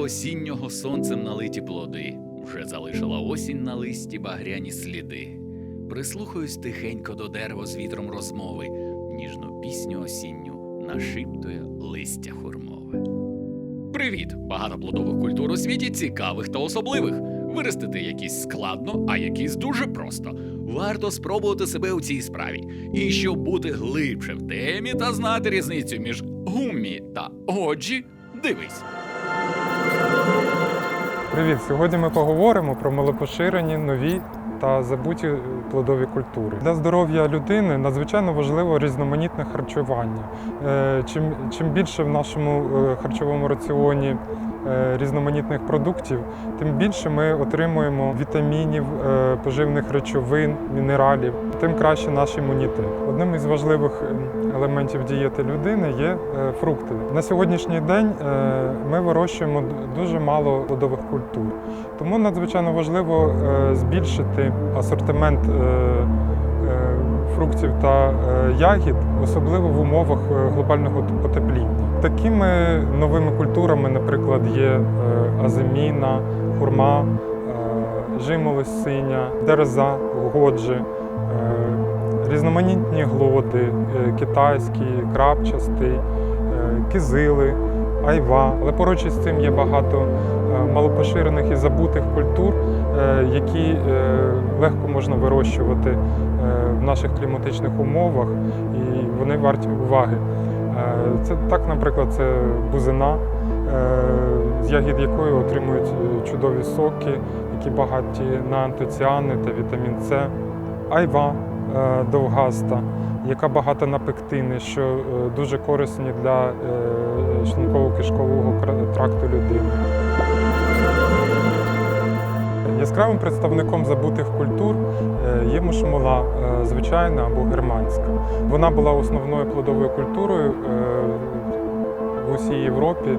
осіннього сонцем налиті плоди, вже залишила осінь на листі багряні сліди. Прислухаюсь тихенько до дерева з вітром розмови, ніжну пісню осінню нашиптує листя хурмове. Привіт! Багато плодових культур у світі цікавих та особливих. Виростити якісь складно, а якісь дуже просто. Варто спробувати себе у цій справі. І щоб бути глибше в темі та знати різницю між гуммі та оджі, дивись. Привіт! Сьогодні ми поговоримо про малопоширені, нові та забуті плодові культури. Для здоров'я людини надзвичайно важливо різноманітне харчування. Е, Чим, чим більше в нашому е, харчовому раціоні е, різноманітних продуктів, тим більше ми отримуємо вітамінів, поживних речовин, мінералів, тим краще наш імунітет. Одним із важливих елементів дієти людини є е, фрукти. На сьогоднішній день е, ми вирощуємо дуже мало плодових культур. Тому надзвичайно важливо е, збільшити асортимент фруктів та ягід, особливо в умовах глобального потепління. Такими новими культурами, наприклад, є азиміна, хурма, жимолость синя, дереза, годжі, різноманітні глоди, е, китайські, крапчастий, е, кизили, айва. Але поруч із цим є багато е, малопоширених і забутих культур, які легко можна вирощувати в наших кліматичних умовах, і вони варті уваги. Це так, наприклад, це бузина, з ягід якої отримують чудові соки, які багаті на антоціани та вітамін С, айва довгаста, яка багата на пектини, що е, дуже корисні для е, шлунково-кишкового тракту людини. Яскравим представником забутих культур е, є мушмула, е, звичайна або германська. Вона була основною плодовою культурою е, в усій Європі е,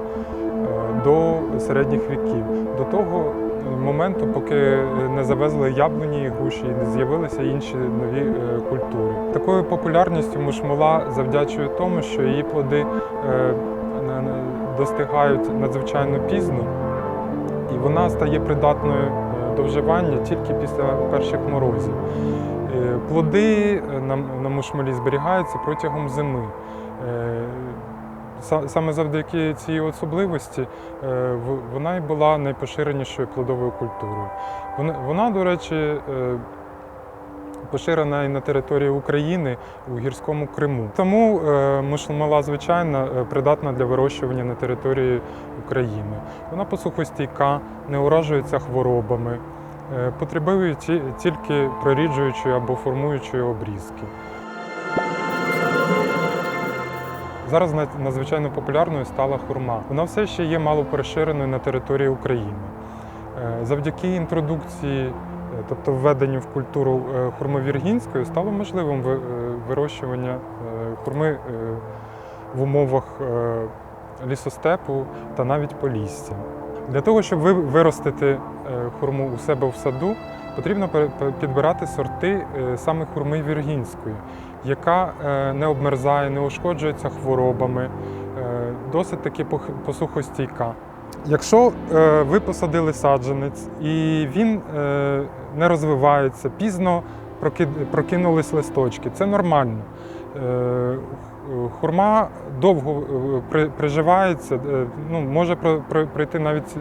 до середніх віків, до того моменту, поки не завезли яблуні і груші, і не з'явилися інші нові е, культури. Такою популярністю мушмула завдячує тому, що її плоди е, достигають надзвичайно пізно, і вона стає придатною е, до вживання тільки після перших морозів. Плоди на мушмолі зберігаються протягом зими. Са- Саме завдяки цій особливості е, вона і була найпоширенішою плодовою культурою. Вона, до речі, е, поширена і на території України у гірському Криму. Тому е, мушмула, звичайно, придатна для вирощування на території України. Вона посухостійка, не уражується хворобами, потребує тільки проріджуючої або формуючої обрізки. Зараз надзвичайно популярною стала хурма. Вона все ще є мало поширеною на території України. Е, Завдяки інтродукції, е, тобто введенню в культуру е, хурми віргінської, стало можливим вирощування хурми в умовах лісостепу та навіть полісся. Для того, щоб ви- виростити хурму у себе в саду, потрібно підбирати сорти е, саме хурми віргінської, яка е, не обмерзає, не ушкоджується хворобами, е, досить таки посухостійка. Якщо ви посадили саджанець і він не розвивається, пізно прокинулись листочки, це нормально. Хурма довго приживається, ну, може про- про- пройти навіть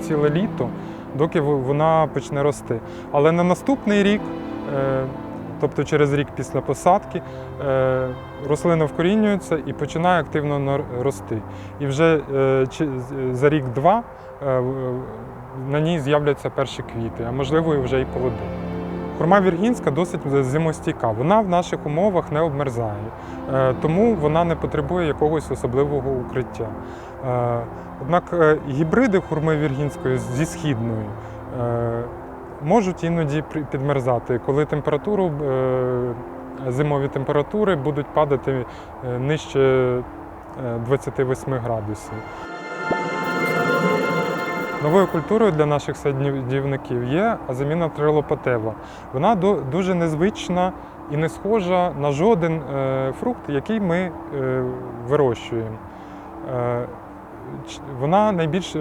ціле літо, доки вона почне рости. Але на наступний рік, е, тобто через рік після посадки, е, рослина вкорінюється і починає активно рости. І вже е, за рік-два на ній з'являться перші квіти, а можливо і вже і плоди. Хурма віргінська досить зимостійка. Вона в наших умовах не обмерзає, Е, тому вона не потребує якогось особливого укриття. Е, Однак е, гібриди хурми віргінської зі східною е, можуть іноді підмерзати, коли температуру, зимові температури будуть падати нижче е, 28 градусів. Новою культурою для наших садівників є азаміна трилопатева. Вона дуже незвична і не схожа на жоден е, фрукт, який ми е, вирощуємо. Е, вона найбільш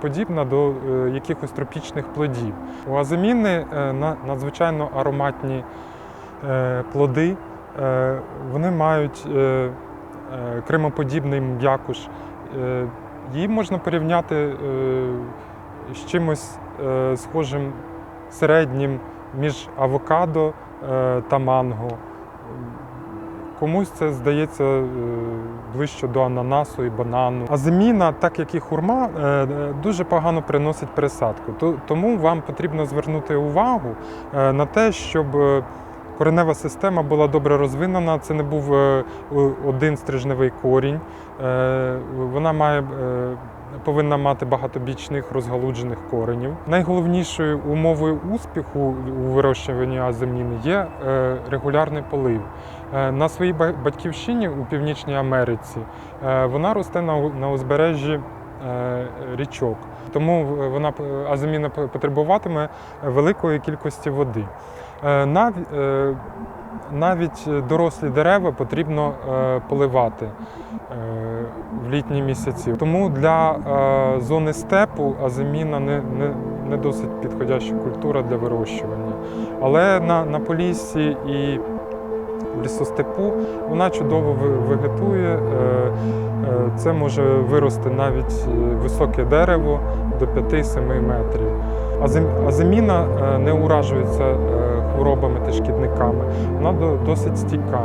подібна до якихось тропічних плодів. У азаміни на- надзвичайно ароматні плоди. Вони мають кремоподібний м'якуш. Її можна порівняти е, з чимось е, схожим середнім між авокадо е, та манго. Комусь це здається ближче до ананасу і банану. А земіна, так як і хурма, дуже погано приносить пересадку. Тому вам потрібно звернути увагу на те, щоб коренева система була добре розвинена. Це не був е, один стрижневий корінь. Е, Вона має. е, Повинна мати багатобічних розгалуджених коренів. Найголовнішою умовою успіху у вирощуванні аземіни є регулярний полив. На своїй батьківщині у Північній Америці вона росте на, узбережжі річок, тому вона аземіна потребуватиме великої кількості води. Е, е, навіть дорослі дерева потрібно е, поливати в літні місяці. Тому для зони степу аземіна не, не, не досить підходяща культура для вирощування. Але на, на Поліссі і в лісостепу вона чудово вегетує. Це може вирости навіть високе дерево до 5-7 метрів. Е, не уражується хворобами та шкідниками. Вона досить стійка.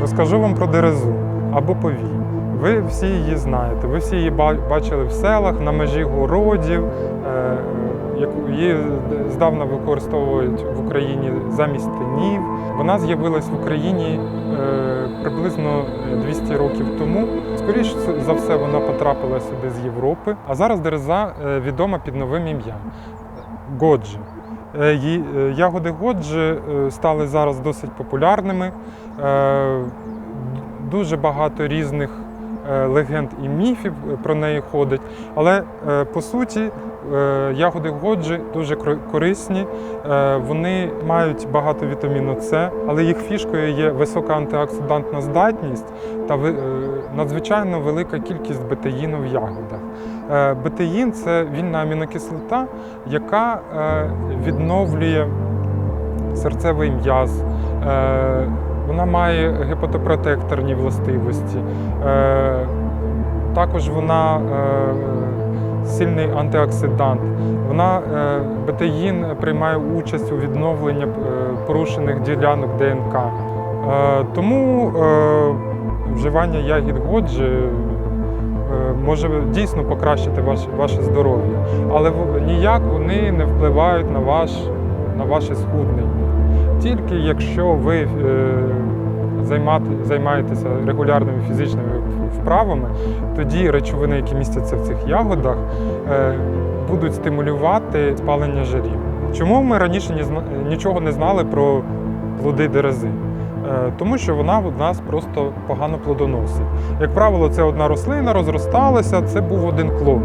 Розкажу вам про дерезу або повій. Ви всі її знаєте, ви всі її бачили в селах, на межі городів. е, яку- Її здавна використовують в Україні замість тинів. Вона з'явилась в Україні е, приблизно 200 років тому. Скоріше за все, вона потрапила сюди з Європи. А зараз дереза е, відома під новим ім'ям Годжі. Е, е, Ягоди Годжі е, стали зараз досить популярними. Дуже багато різних легенд і міфів про неї ходить. Але по суті, ягоди Годжі дуже корисні. Вони мають багато вітаміну С, але їх фішкою є висока антиоксидантна здатність та надзвичайно велика кількість бетеїну в ягодах. Е, Бетеїн це вільна амінокислота, яка е, відновлює серцевий м'яз. Е, Вона має гепатопротекторні властивості. Також вона сильний антиоксидант. Вона бетеїн приймає участь у відновленні порушених ділянок ДНК. Тому вживання ягід годжі може дійсно покращити ваше, ваше здоров'я, але ніяк вони не впливають на, ваш, на ваше схуднення. Тільки якщо ви е, займати, займаєтеся регулярними фізичними вправами, тоді речовини, які містяться в цих ягодах, е, будуть стимулювати спалення жирів. Чому ми раніше нічого не знали про плоди дерези? Е, Тому що вона в нас просто погано плодоносить. Як правило, це одна рослина розросталася, це був один клон.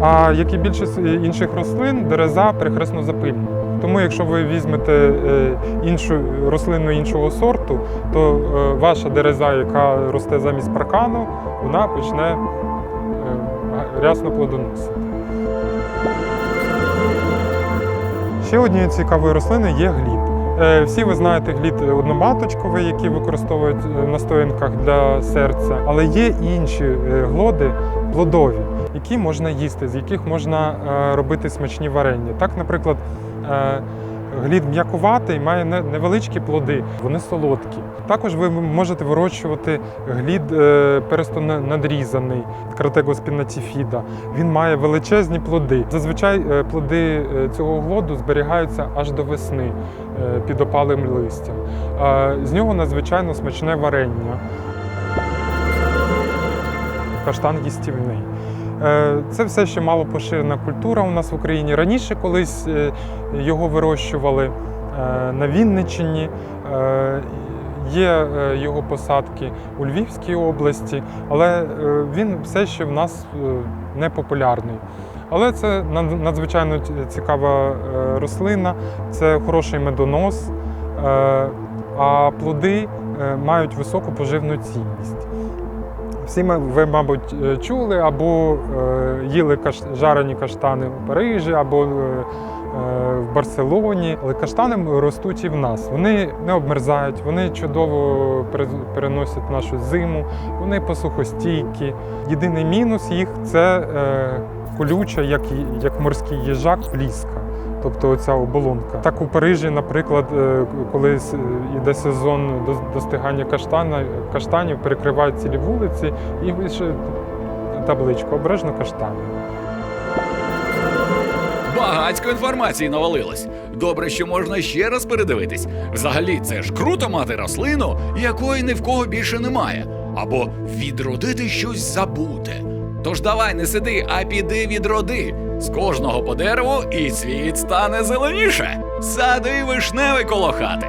А як і більшість інших рослин, дереза перехресно запильна. Тому, якщо ви візьмете е, іншу рослину іншого сорту, то е, ваша дереза, яка росте замість паркану, вона почне рясно плодоносити. Ще однією цікавою рослиною є глід. Е, Всі ви знаєте глід одноматочковий, які використовують е, на стоянках для серця, але є інші е, глоди плодові, які можна їсти, з яких можна е, робити смачні варення. Так, наприклад, е, глід м'якуватий, має невеличкі плоди, вони солодкі. Також ви можете вирощувати глід е, пересто надрізаний, кратего спінатіфіда. Він має величезні плоди. Зазвичай е, плоди е, цього глоду зберігаються аж до весни під опалим листям. З нього надзвичайно смачне варення. Каштан їстівний. Е, Це все ще мало поширена культура у нас в Україні. Раніше колись е, його вирощували е, на Вінниччині. Є його посадки у Львівській області, але він все ще в нас не популярний. Але це надзвичайно цікава рослина, це хороший медонос, а плоди мають високу поживну цінність. Всі ми, ви, мабуть, е, чули або е, їли жарені каштани в Парижі, або е, в Барселоні. Але каштани ростуть і в нас. Вони не обмерзають, вони чудово переносять нашу зиму, вони посухостійкі. Єдиний мінус їх це колюча, як морський їжак, пліска. Тобто оця оболонка. Так у Парижі, наприклад, е, коли йде сезон достигання каштана, каштанів, перекривають цілі вулиці і табличку обережно каштани. Багацько інформації навалилось. Добре, що можна ще раз передивитись. Взагалі, це ж круто мати рослину, якої ні в кого більше немає. Або відродити щось забуте. Тож давай не сиди, а піди відроди. З кожного по дереву і світ стане зеленіше. Сади вишневий коло хати.